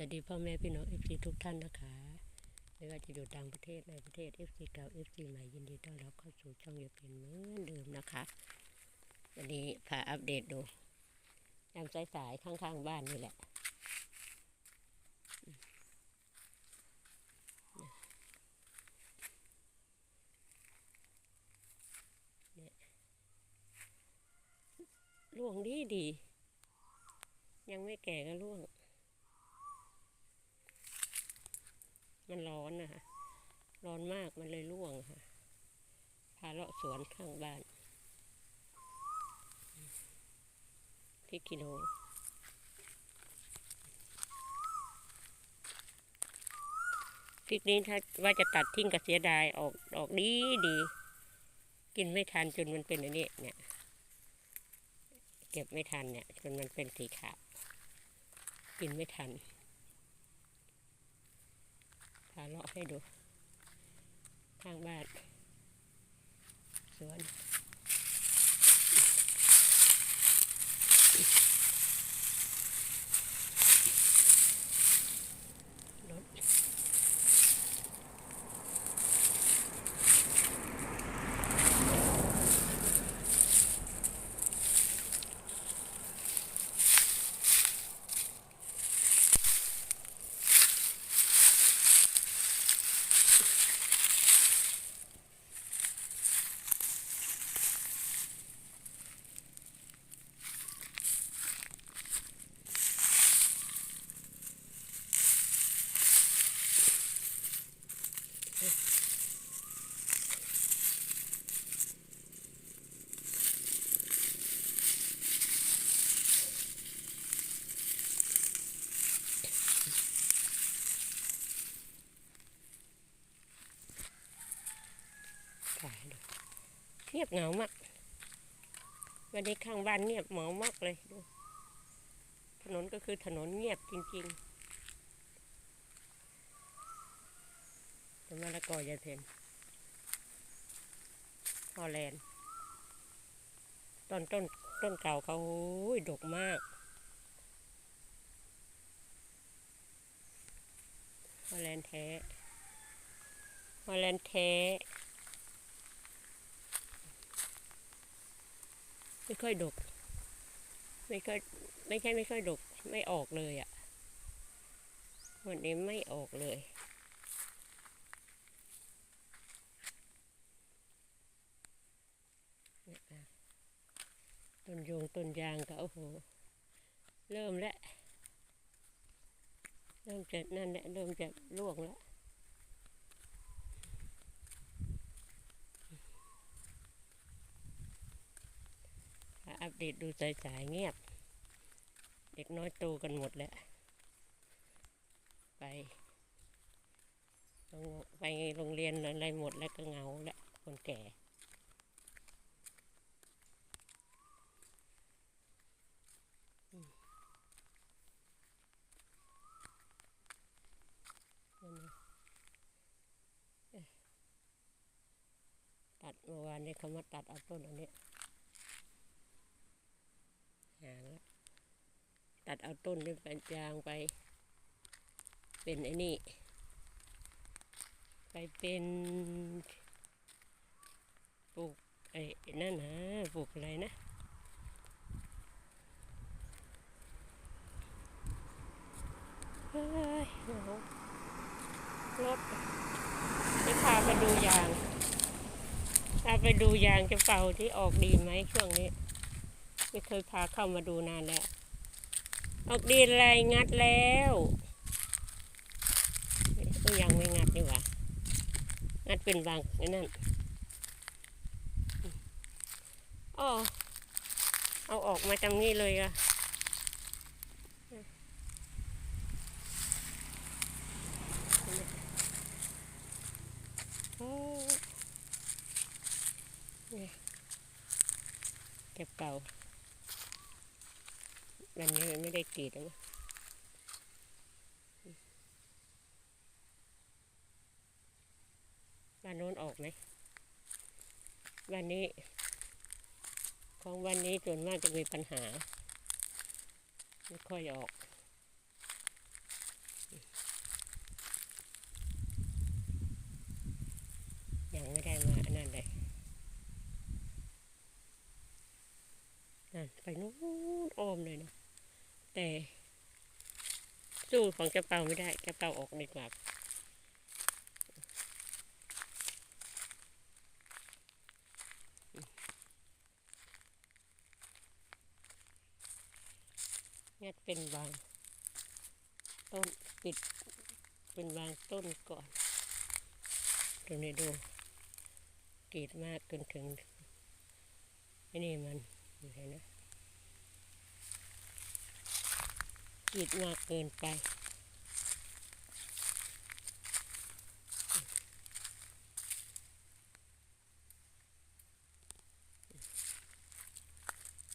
วัสดีพ่อแม่พี่น้องเอฟซีทุกท่านนะคะ ไม่ว่าจะอยู่ต่างประเทศในประเทศเอฟซีเก่าเอฟซีใหม่ยินดีต้อนรับเข้าสู่ช่องเยาเป็นเหมือนเดิมนะคะ วันนี้พาอัปเดตดูยามสายๆข้างๆบ้านนี่แหละ ล่วงดีดี ยังไม่แก่ก็ล่วง มันร้อนนะคะร้อนมากมันเลยร่วงค่ะ พาเลาะสวนข้างบ้านพริกกิโลพริกนี้ถ้าว่าจะตัดทิ้งก็เสียดายออกออกดีดี กินไม่ทันจนมันเป็นอันนี้เนี่ย เก็บไม่ทันเนี่ย จนมันเป็นสีขาวกินไม่ทันาเลาะให้ดูข้างบ้านสวน รถ ถ่ายดูเงียบเหงามาก วันนี้ข้างบ้านเงียบเหงามากเลยดู ถนนก็คือถนนเงียบจริงๆต้นมะละกอยายเพนฮอแลนด์ต้นต้นต้นเก่าเขาโอ้ยดกมากฮอลแลนด์แท้ฮอลแลนด์แท้ ไม่ค่อยดก ไม่ค่อยไม่ใช่ไม่ค่อยดก ไม่ออกเลยอะ่ะ วันนี้ไม่ออกเลยเนี่ยอะต้นยงต้นยางก็โอ้โห เริ่มแล้ว เริ่มจะนั่นแหละ เริ่มจะร่วงแล้ว อัปเดตดูสายๆเงียบ เด็กน้อยโตกันหมดแล้ว ไปไปโรงเรียนอะไรหมดแล้วก็เงาแล้วคนแก่ตัดเมื่อวานนี้เขามาตัดเอาต้นอันนี้ย หางแล้ว ตัดเอาต้นนี่ไปยางไป เป็นไอ้นี่ ไปเป็นปลูกไอ้นั่นนะปลูกอะไรนะเฮ้ยหงารถจะพาไปดูยางพาไปดูยางจะเป่าที่ออกดีไหมช่วงนี้ ไม่เคยพาเข้ามาดูนานแล้ว ออกดีอะไรงัดแล้วก็ยังไม่งัดนี่หว่างัดเป็นบางนั่นอ๋อเอาออกมาจำนี้เลยอะ กรีเลยนบ้านโน้นออกไหมวันนี้ ของวันนี้ส่วนมากจะมีปัญหา ไม่ค่อยออกยังไม่ได้มาอันนั้นเลยนั่นไปนู้นอ้อมเลยเนาะ แต่สู้ของเจ้าเปาไม่ได้เจ้าเปาออกดีกว่างัดเป็นบางต้นปิดเป็นบางต้นก่อนตรงนี้ดูกรีดมากจนถึงไอ้นี่มันเห็นนะ กรีดมากเกินไป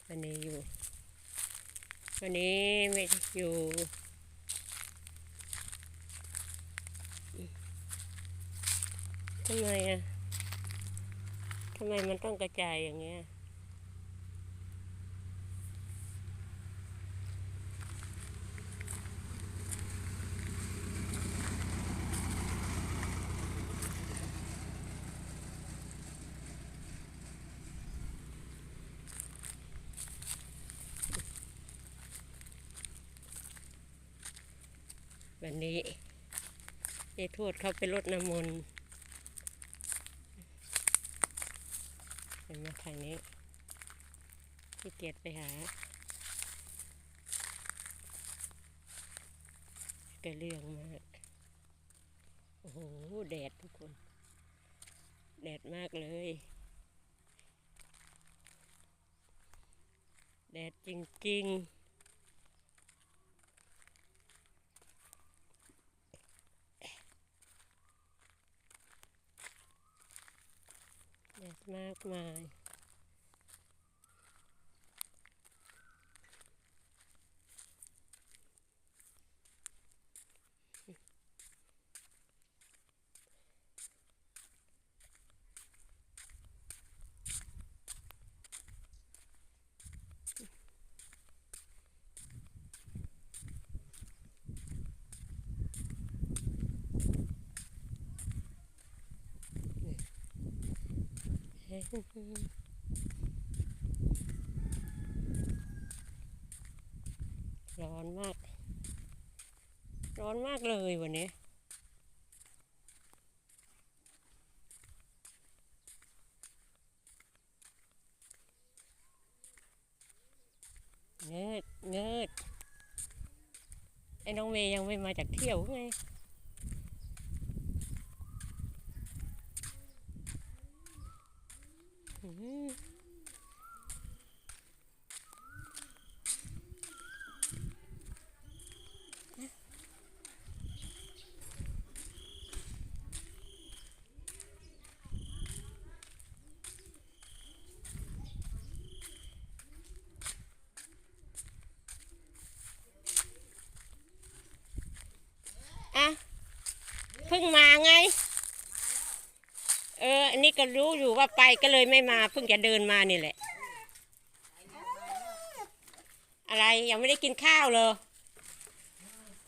วันนี้อยู่ วันนี้ไม่ได้อยู่ทำไมอะทำไมมันต้องกระจายอย่างเงี้ย วันนี้ยายทวดเขาไปรดน้ำมนต์เห็นมาทางนี้ที่เกียจไปหาแกเรื่องมาก โอ้โห แดดทุกคน แดดมากเลย แดดจริง ๆ มากมาย ร้อนมาก ร้อนมากเลยวันนี้ เงิดเงิดไอ้น้องเมย์ยังไม่มาจากเที่ยวไง อืมอะ เพิ่งมาไงเออ อันนี้ก็รู้อยู่ว่าไปก็เลยไม่มาเพิ่งจะเดินมานี่แหละ อะไรยังไม่ได้กินข้าวเลย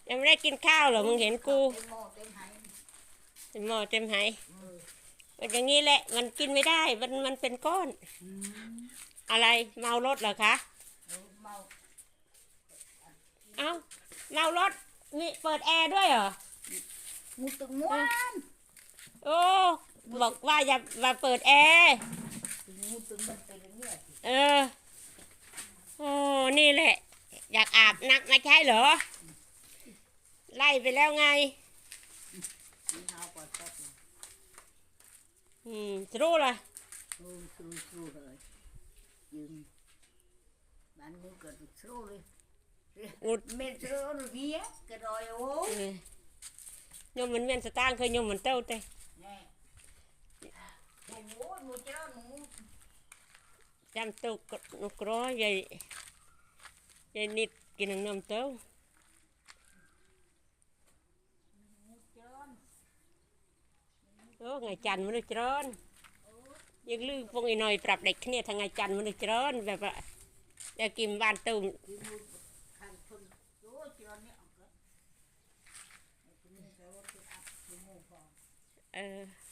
ยังไม่ได้กินข้าวเหรอมึงเห็นกูเต็มหม้อเต็มไหเต็มหม้อเต็มไหเป็นอย่างนี้แหละมันกินไม่ได้มันมันเป็นก้อน อะไรเมารถเหรอคะเออเมาเอ้าเมารถมีเปิดแอร์ด้วยเหรอมูตึงม้วนโอ้ บอกว่าอย่ามาเปิดแอร์เออ โอ้ นี่แหละ อยากอาบนักไม่ใช่เหรอ ไล่ไปแล้วไงอืมจะรู้ล่ะโอ้สู้สู้เลยยืนบ้านนี้ก็สู้เลยอุดเมตรหรือเนี้ยก็รอยโอ้เออโยมมันเวียนสตางค์เคยยมมันเต้าเต้ ចាំទៅនោះក្រយាយយាយនិតគេនឹងនាំទៅអូថ្ងៃច័ន្ទមនុស្សច្រើនយើងលឺពងអីណយប្រាប់ដេចគ្នាថ្ងៃច័ន្ទមនុស្សច្រើនបែបតែគេមិនបានទៅអឺ